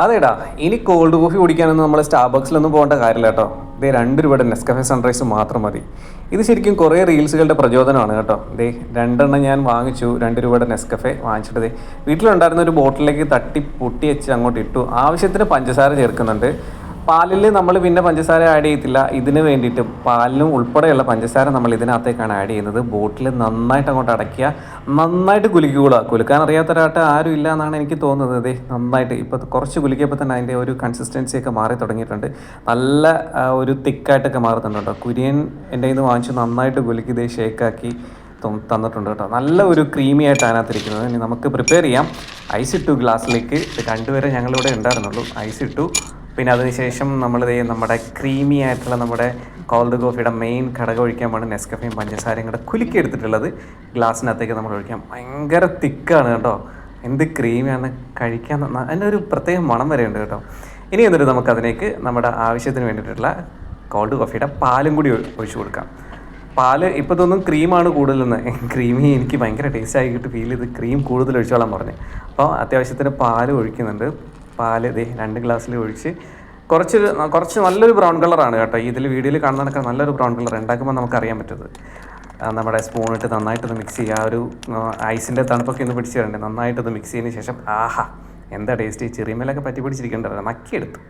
അതേടാ ഇനി cold coffee കുടിക്കാനൊന്നും നമ്മൾ സ്റ്റാർബക്സിലൊന്നും പോകേണ്ട കാര്യമില്ല കേട്ടോ. ഇതേ രണ്ട് രൂപയുടെ നെസ്കഫെ സൺറൈസ് മാത്രം മതി. ഇത് ശരിക്കും കുറേ റീൽസുകളുടെ പ്രചോദനമാണ് കേട്ടോ. ദേ രണ്ടെണ്ണം ഞാൻ വാങ്ങിച്ചു. രണ്ട് രൂപയുടെ നെസ്കഫെ വാങ്ങിച്ചിട്ട് ദേ വീട്ടിലുണ്ടായിരുന്ന ഒരു ബോട്ടിലേക്ക് തട്ടി പൊട്ടി വെച്ച് അങ്ങോട്ട് ഇട്ടു. ആവശ്യത്തിന് പഞ്ചസാര ചേർക്കുന്നുണ്ട്. പാലിൽ നമ്മൾ പിന്നെ പഞ്ചസാര ആഡ് ചെയ്യത്തില്ല. ഇതിന് വേണ്ടിയിട്ട് പാലിനും ഉൾപ്പെടെയുള്ള പഞ്ചസാര നമ്മൾ ഇതിനകത്തേക്കാണ് ആഡ് ചെയ്യുന്നത്. ബോട്ടിൽ നന്നായിട്ട് അങ്ങോട്ട് അടയ്ക്കുക. നന്നായിട്ട് കുലുക്കുക കുലുക്കാൻ അറിയാത്തൊരാട്ട് ആരും ഇല്ല എന്നാണ് എനിക്ക് തോന്നുന്നത്. ദേ നന്നായിട്ട്. ഇപ്പോൾ കുറച്ച് കുലുക്കിയപ്പോൾ തന്നെ അതിന്റെ ഒരു കൺസിസ്റ്റൻസിയൊക്കെ മാറി തുടങ്ങിയിട്ടുണ്ട്. നല്ല ഒരു തിക്കായിട്ടൊക്കെ മാറുന്നുണ്ട് കുര്യൻ എന്റെ ഇത് വാങ്ങിച്ച് നന്നായിട്ട് കുലുക്കി ഇതേ ഷേക്കാക്കി തന്നിട്ടുണ്ട് കേട്ടോ. നല്ല ഒരു ക്രീമി ആയിട്ട് അതിനകത്തിരിക്കുന്നത്. ഇനി നമുക്ക് പ്രിപ്പയർ ചെയ്യാം. ഐസ് ഇട്ടു ഗ്ലാസ്സിലേക്ക്. ഇത് രണ്ടുപേരെ ഞങ്ങളിവിടെ ഉണ്ടായിരുന്നുള്ളൂ. ഐസ് ഇട്ടു. പിന്നെ അതിനുശേഷം നമ്മൾ നമ്മുടെ ക്രീമി ആയിട്ടുള്ള നമ്മുടെ കോൾഡ് കോഫിയുടെ മെയിൻ ഘടകം ഒഴിക്കാൻ വേണ്ടി നെസ്കഫയും പഞ്ചസാരയും കൂടെ കുലുക്കി എടുത്തിട്ടുള്ളത്. ഗ്ലാസ്സിനകത്തേക്ക് നമ്മൾ ഒഴിക്കാം. ഭയങ്കര തിക്കാണ് കേട്ടോ. എന്ത് ക്രീമിയാണ് കഴിക്കാൻ അതിന്റെ ഒരു പ്രത്യേക മണം വരെ ഉണ്ട് കേട്ടോ. ഇനി എന്നിട്ട് നമുക്ക് അതിലേക്ക് നമ്മുടെ ആവശ്യത്തിന് വേണ്ടിയിട്ടുള്ള കോൾഡ് കോഫിയുടെ പാലും കൂടി ഒഴി- ഒഴിച്ചു കൊടുക്കാം. പാൽ ഇപ്പോൾ തോന്നും ക്രീമാണ് കൂടുതലെന്ന്. ക്രീമി എനിക്ക് ഭയങ്കര ടേസ്റ്റ് ആയിട്ട് ഫീൽ ചെയ്ത് ക്രീം കൂടുതൽ ഒഴിച്ചോളാൻ പറഞ്ഞു. അപ്പോൾ അത്യാവശ്യത്തിന് പാൽ ഒഴിക്കുന്നുണ്ട്. പാൽ ഇതേ രണ്ട് ഗ്ലാസ്സിൽ ഒഴിച്ച് കുറച്ച് കുറച്ച് നല്ലൊരു ബ്രൗൺ കളറാണ് കേട്ടോ. ഇതിൽ വീഡിയോയിൽ കാണുന്നതൊക്കെ നല്ലൊരു ബ്രൗൺ കളർ ഉണ്ടാക്കുമ്പോൾ നമുക്ക് അറിയാൻ പറ്റുന്നത്. ആ, നമ്മുടെ സ്പൂണിട്ട് നന്നായിട്ടൊന്ന് മിക്സ് ചെയ്യുക. ആ ഒരു ഐസിന്റെ തണുപ്പൊക്കെ ഒന്ന് പിടിച്ച് തരണ്ടേ നന്നായിട്ടൊന്ന് മിക്സ് ചെയ്തതിന് ശേഷം ആഹാ എന്താ ടേസ്റ്റ് ചെറിയമേലൊക്കെ പറ്റി പിടിച്ചിരിക്കേണ്ടത് നക്കിയെടുത്തു